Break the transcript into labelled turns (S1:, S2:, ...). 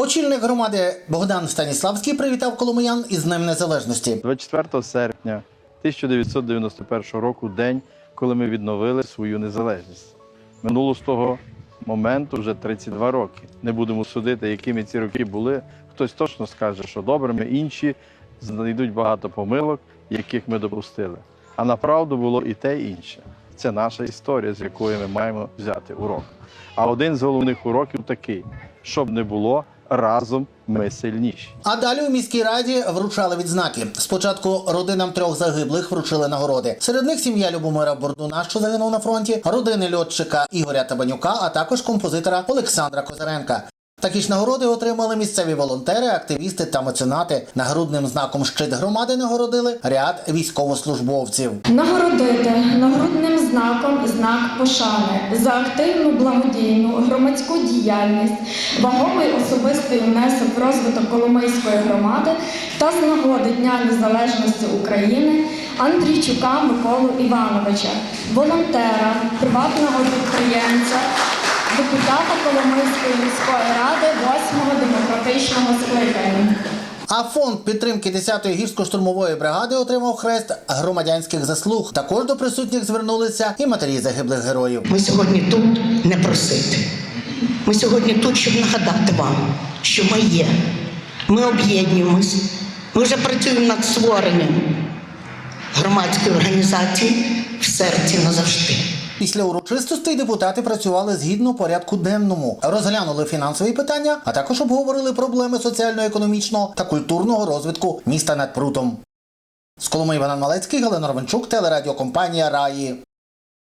S1: Очільник громади Богдан Станіславський привітав коломиян із Днем Незалежності.
S2: 24 серпня 1991 року день, коли ми відновили свою незалежність. Минуло з того моменту вже 32 роки. Не будемо судити, якими ці роки були. Хтось точно скаже, що добрими, інші знайдуть багато помилок, яких ми допустили. А направду було і те, і інше. Це наша історія, з якої ми маємо взяти урок. А один з головних уроків такий: щоб не було, разом ми сильніші.
S1: А далі у міській раді вручали відзнаки. Спочатку родинам трьох загиблих вручили нагороди. Серед них сім'я Любомира Бордуна, що загинув на фронті, родини льотчика Ігоря Табанюка, а також композитора Олександра Козаренка. Такі ж нагороди отримали місцеві волонтери, активісти та меценати. Нагрудним знаком щит громади нагородили ряд військовослужбовців.
S3: Нагородити нагрудним знаком знак пошани за активну благодійну громадську діяльність, вагомий особистий внесок в розвиток Коломийської громади та з нагоди Дня Незалежності України Андрійчука Миколу Івановича, волонтера, приватного підприємця, депутата Коломийської міської ради 8-го демократичного скликання.
S1: А фонд підтримки 10-ї гірсько-штурмової бригади отримав хрест громадянських заслуг. Також до присутніх звернулися і матері загиблих героїв.
S4: Ми сьогодні тут не просити. Ми сьогодні тут, щоб нагадати вам, що ми є. Ми об'єднуємось. Ми вже працюємо над створенням громадської організації в серці назавжди.
S1: Після урочистостей депутати працювали згідно порядку денному, розглянули фінансові питання, а також обговорили проблеми соціально-економічного та культурного розвитку міста над прутом. З Коломи Іван Малецький, Галина Ровенчук, телерадіокомпанія Раї.